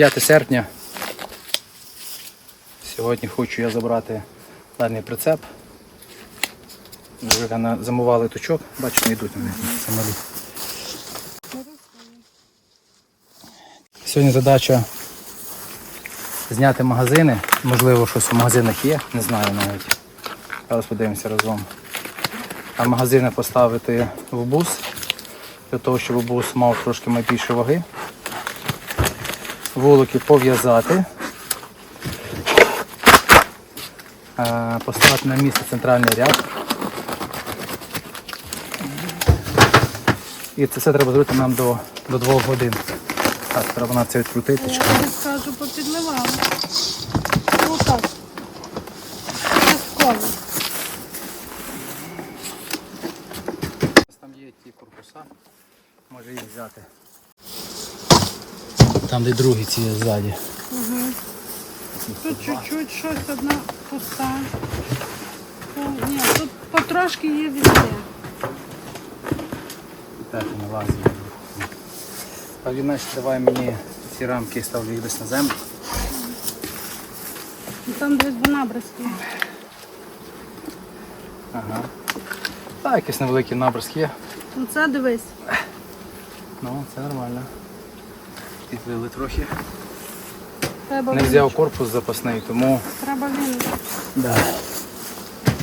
5 серпня. Сьогодні хочу я забрати даний прицеп. Вже замували тучок, бачу, не йдуть вони самоліт. Сьогодні задача зняти магазини. Можливо, щось в магазинах є, не знаю навіть. Зараз подивимося разом. А магазини поставити в бус, для того, щоб бус мав трошки більше ваги. Вулики пов'язати. Е, Поставити на місце центральний ряд. І це все треба зробити нам до, до 2 годин. Так, треба на це відкрутити. Я тобі скажу, попідливала. Ну так. Частково. Там є ті корпуса, може їх взяти. Там де другі ці є ззаді. Тут чуть-чуть щось одна пуста. Ні, тут потрошки є везде. Так, не лазить. А він значить, давай мені ці рамки ставлю їх десь на землю. Ну, Там десь до набризки. Ага. Так, якийсь невеликий набризк є. Ну це дивись. Ну, це нормально. Підлили трохи. Треба Не взяв корпус запасний, тому Треба він. да.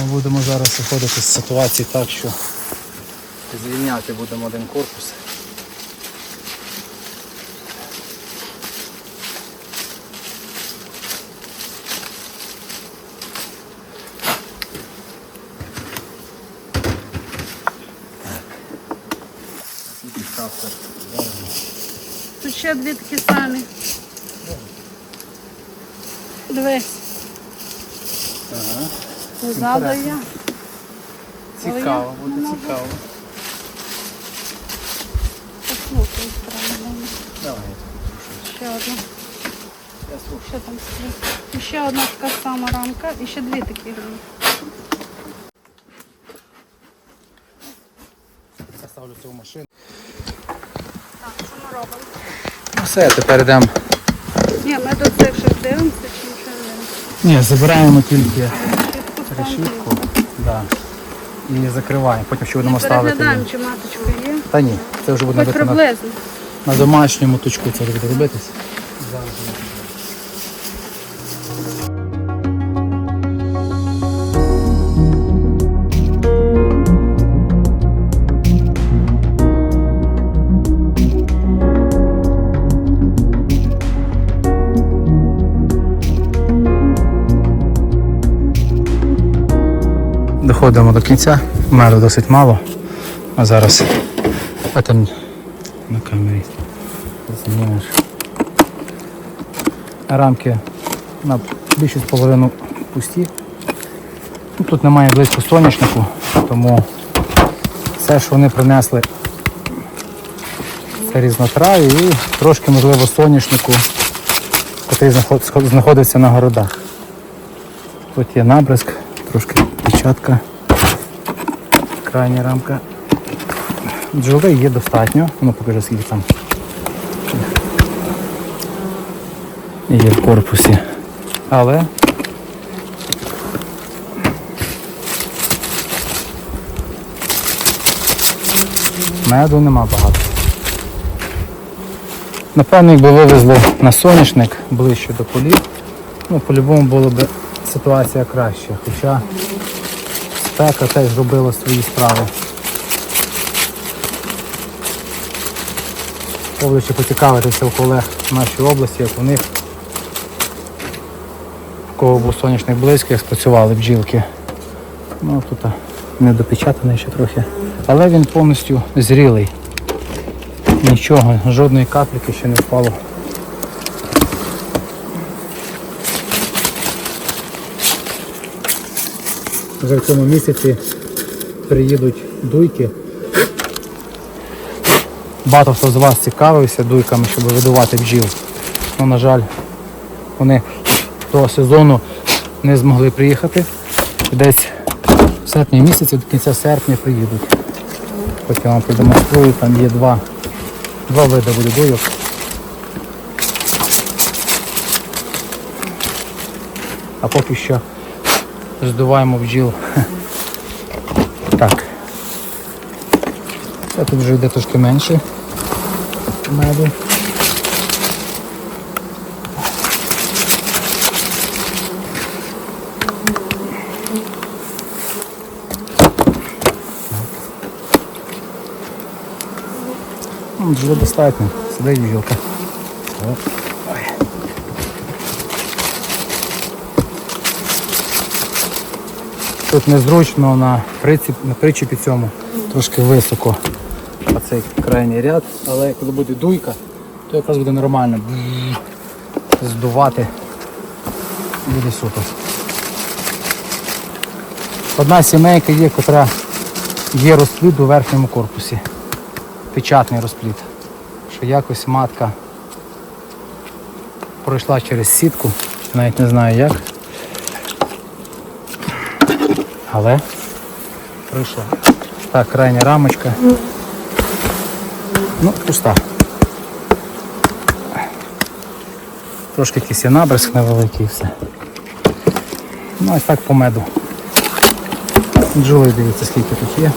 ми будемо зараз виходити з ситуації так, що звільняти будемо один корпус. Тут ще дві такі самі. Дивись. Ага. Позаду є. Цікаво, я буде цікаво. Послухай, правильно. Давай. Ще одна. Я слушаю. Що там? І ще одна така сама рамка, і ще дві такі рамки. Я ставлю цю машину. Так, що ми робимо? Все, тепер йдемо. Ні, ми до цих ще дивимося, чи нічого не. Ні, забираємо тільки Решітку. Да. І закриваємо. Потім ще будемо ставити. Переглядаємо, чи маточка є. Та ні, це вже буде Хоч на, приблизно. на домашньому точку це буде робитись. Доходимо до кінця. Меру досить мало. А зараз а там на камері знімеш. Рамки на більшість половину пусті. Ну, Тут немає близько соняшнику, тому все, що вони принесли, це різнотраві і трошки, можливо, соняшнику, який знаходиться на городах. Тут є набризк, трошки печатка, крайня рамка. Бджоли є достатньо, ну покажи скільки там. Є в корпусі. Але меду нема багато. Напевно, якби вивезли на соняшник ближче до полів, ну по-любому була б ситуація краща. Хоча спека теж зробила свої справи. Обличчя поцікавитися у колег в нашій області, як у них, в кого був сонячний близько, як спрацювали бджілки. Ну тут а, не допечатаний ще трохи. Але він повністю зрілий. Нічого, жодної капліки ще не впало. Вже в цьому місяці приїдуть дуйки. Багато хто з вас цікавився дуйками, щоб видувати бджіл. Ну, На жаль, вони того сезону не змогли приїхати. Десь в серпні місяці до кінця серпня приїдуть. Потім я вам продемонструю, там є два два види дуйок. А поки що здуваємо бджіл. Так. Це тут вже йде трошки менше меду. Вже достатньо. Сидить бджілка. О, Тут незручно на приціп, на причепі цьому трошки високо. Оцей крайній ряд, але коли буде дуйка, то якраз буде нормально. Здувати буде супер. Одна сімейка є, котра є розплід у верхньому корпусі. Печатний розплід. Що якось матка пройшла через сітку, навіть не знаю як. Але пройшла. Так, крайня рамочка. Ну, пуста. Трошки якийсь набризк невеликий і все. Ну ось так по меду. Джули, дивіться, скільки тут є.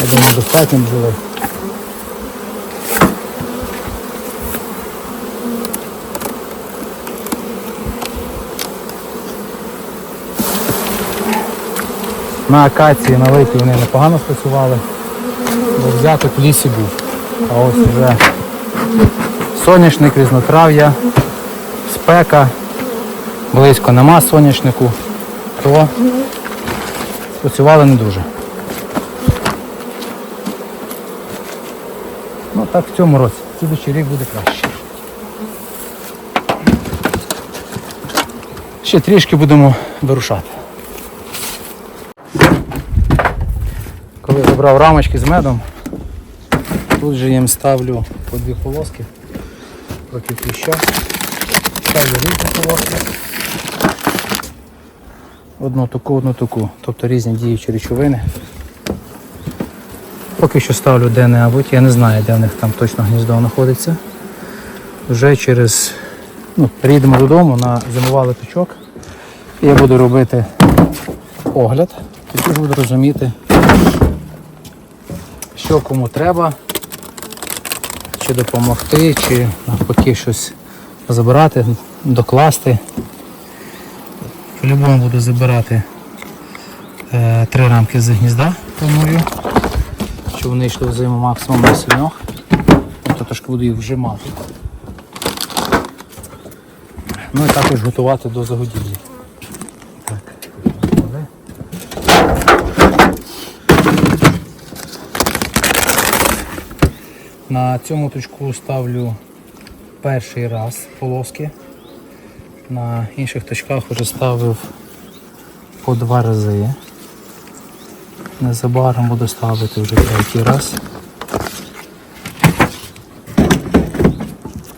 Я думаю, достатньо бджоли. На акації, на липі вони непогано спрацювали, бо взяток в лісі був. А ось вже соняшник, різнотрав'я, спека, близько нема соняшнику, то спрацювали не дуже. Ну так в цьому році. Слідуючий рік буде краще. Ще трішки будемо вирушати. Забрав рамочки з медом, тут же їм ставлю по дві полоски проти кліща. Ставлю різні полоски. Одну таку, одну таку. Тобто різні діючі речовини. Поки що ставлю де-небудь, я не знаю, де в них там точно гніздо знаходиться. Вже через ну, приїдемо додому на зимувалий точок. І я буду робити огляд, тоді буду розуміти, що кому треба, чи допомогти, чи навпаки щось забирати, докласти. По-любому буду забирати е, три рамки з гнізда, планую щоб вони йшли в зиму максимум на сільнох. Тобто трошки буду їх вжимати. Ну і також готувати до загодівлі. Так. але- На цьому точку ставлю перший раз полоски. На інших точках вже ставив по два рази. Незабаром буду ставити вже третій раз.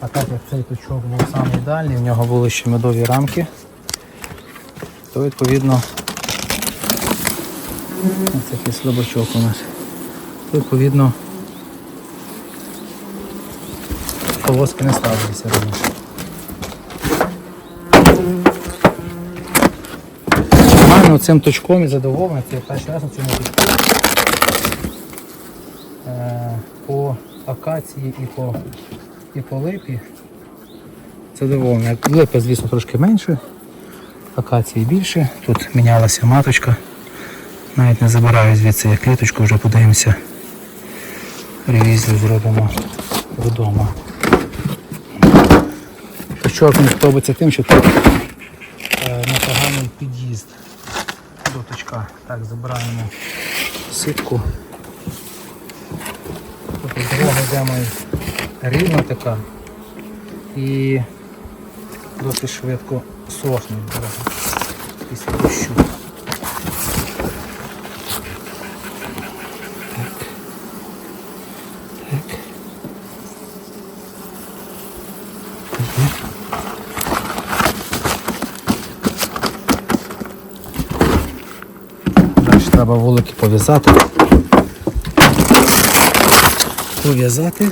А так як цей точок був самий дальній, в нього були ще медові рамки, то відповідно ось такий слабачок у нас. То відповідно полоски не ставилися раніше. Нормально цим точком і задоволений, це я перший раз на цьому точку. Е, по акації і по, і по липі. Задоволений. Липа, звісно, трошки менше, акації більше. Тут мінялася маточка. Навіть не забираю звідси я кліточку, вже подивимося. Ревізію зробимо вдома. Точок мені подобається тим, що тут е, непоганий під'їзд до точка. Так, забираємо сітку. Тобто дорога йдемо рівна така і досить швидко сохне дорога після дощу. Треба вулики пов'язати. Пов'язати.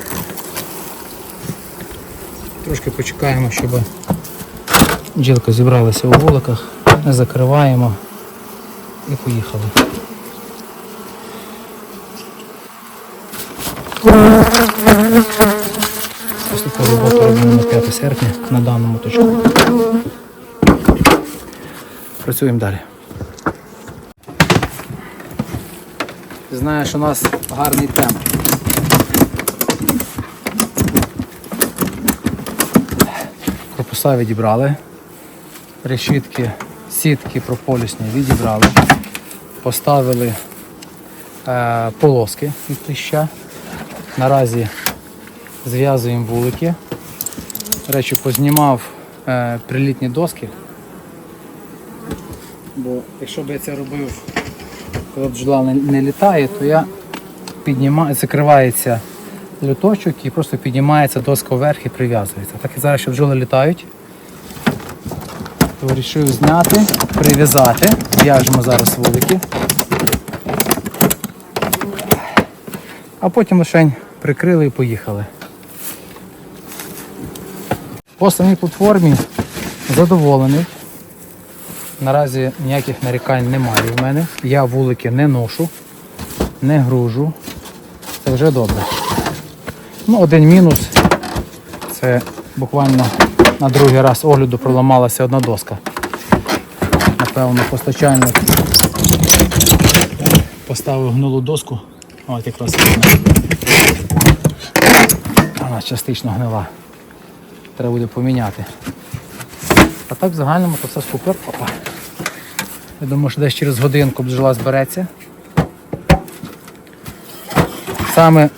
Трошки почекаємо, щоб бджілка зібралася у вуликах, не закриваємо і поїхали. Ось таку роботу робимо на 5 серпня на даному точку. Працюємо далі. Знаєш, у нас гарний темп. Корпуса відібрали. Решітки, сітки прополісні відібрали. Поставили е, полоски від кліща. Наразі зв'язуємо вулики. До речі, познімав е, прилітні доски. Бо якщо б я це робив, коли бджола не, не літає, то я піднімаю, закривається люточок і просто піднімається доска вверх і прив'язується. Так і зараз, що бджоли літають, то вирішив зняти, прив'язати. В'яжемо зараз вулики. А потім лише прикрили і поїхали. По самій платформі задоволений. Наразі ніяких нарікань немає в мене. Я вулики не ношу, не гружу. Це вже добре. Ну, один мінус. Це буквально на другий раз огляду проламалася одна доска. Напевно, постачальник поставив гнулу доску. От якраз. Вона частично гнила. Треба буде поміняти. А так в загальному то все супер. Опа. Я думаю, що десь через годинку бджола збереться. Саме,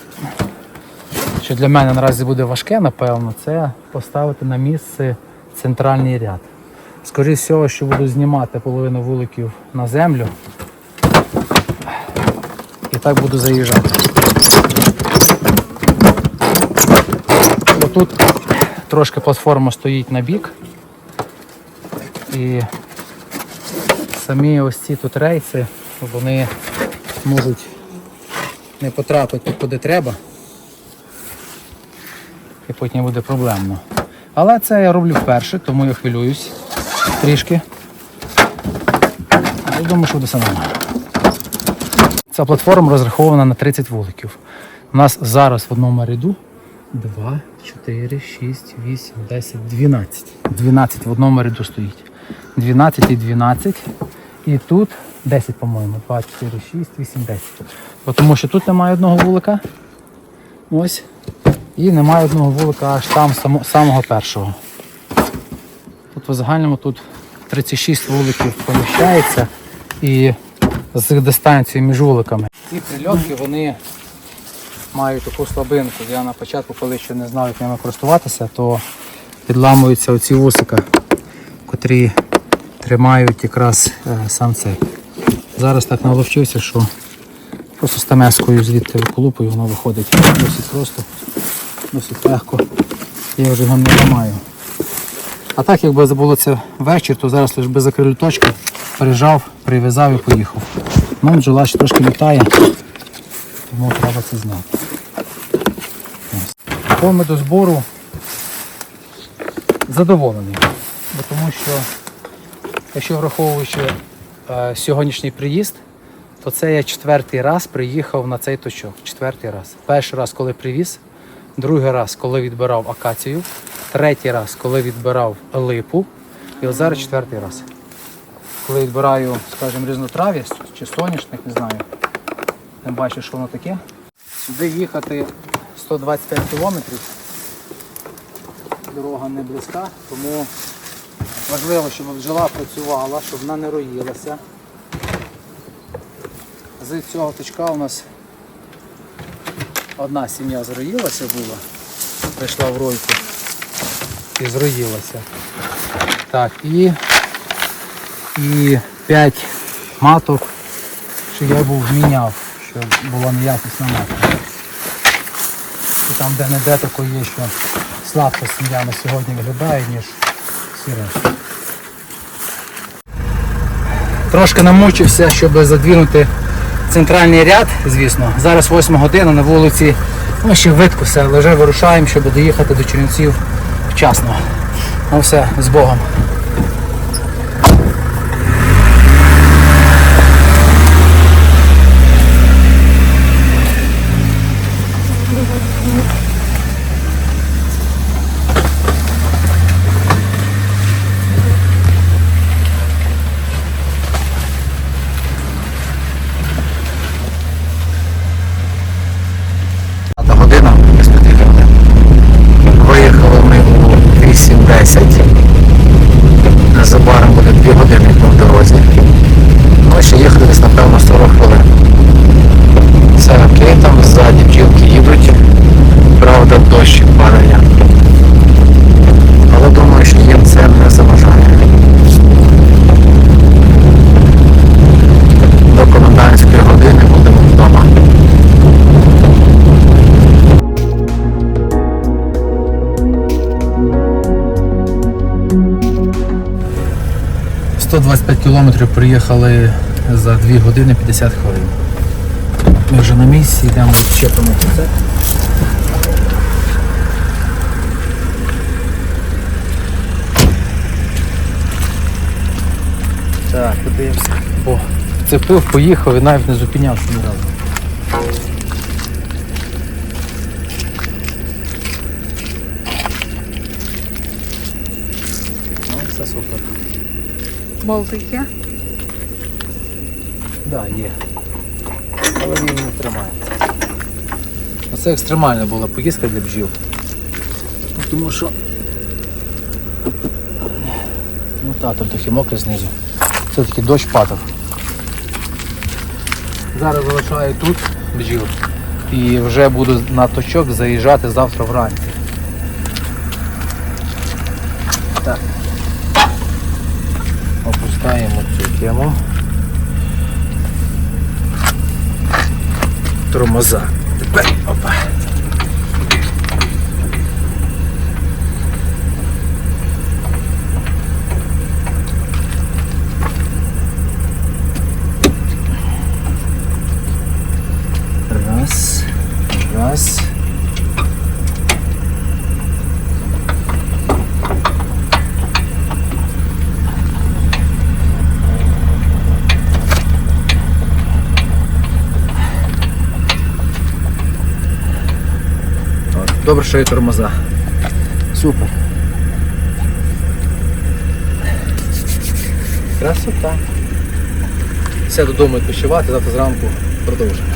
що для мене наразі буде важке, напевно, це поставити на місце центральний ряд. Скоріше всього, що буду знімати половину вуликів на землю. І так буду заїжджати. Бо тут трошки платформа стоїть на бік. І самі ось ці тут рейси, вони можуть не потрапити куди треба. І потім буде проблемно. Але це я роблю вперше, тому я хвилююсь трішки. Але думаю, що буде все. Ця платформа розрахована на 30 вуликів. У нас зараз в одному ряду 2, 4, 6, 8, 10, 12. 12 в одному ряду стоїть. 12 і 12. І тут 10, по-моєму. 2, 4, 6, 8, 10. Бо Тому що тут немає одного вулика. Ось. І немає одного вулика аж там само- самого першого. Тут в загальному тут 36 вуликів поміщається і з дистанцією між вуликами. Ці прильотки вони мають таку слабинку. Я на початку, коли ще не знав, як ними користуватися, то підламуються оці вусика, котрі тримають якраз е, сам цей. Зараз так наловчився, що просто стамескою звідти виколупую, воно виходить досить просто, досить легко. Я вже його не ламаю. А так, якби було це вечір, то зараз лише би закрили точки, прижав, прив'язав і поїхав. Ну, бджола ще трошки літає, тому треба це зняти. Ось. По медозбору задоволений. Бо тому що, якщо враховуючи е, сьогоднішній приїзд, то це я четвертий раз приїхав на цей точок. Четвертий раз. Перший раз, коли привіз, другий раз, коли відбирав акацію, третій раз, коли відбирав липу, і от зараз четвертий раз. Коли відбираю, скажімо, різнотрав'я чи соняшник, не знаю, не бачу, що воно таке. Сюди їхати 125 кілометрів. Дорога не близька, тому важливо, щоб бджола працювала, щоб вона не роїлася. З цього точка у нас одна сім'я зроїлася була, прийшла в ройку і зроїлася. Так, і, і 5 маток, що я був міняв, що була неякісна матка. І там де-не-де тако є, що слабша сім'я на сьогодні виглядає, ніж всі. Трошки намучився, щоб задвинути центральний ряд, звісно. Зараз 8 година на вулиці. Ну, ще видкуся, але вже вирушаємо, щоб доїхати до Чернівців вчасно. Ну все, з Богом. Кілометрів приїхали за 2 години 50 хвилин. Ми вже на місці, йдемо щепимо це. Так, подивимося. О, вцепив, поїхав і навіть не зупинявся ні разу. Болтики. Так, да, є. Але він не тримає. Це екстремальна була поїздка для бджіл. Ну, Тому що ну так, там трохи мокре знизу. Все-таки дощ падав. Зараз залишаю тут бджіл і вже буду на точок заїжджати завтра вранці. Так. Опускаємо цю тему. Тормоза. Тепер опа. Раз. Раз. От, Добре, що є тормоза. Супер. Красота. Все додому відпочивати, завтра зранку продовжимо.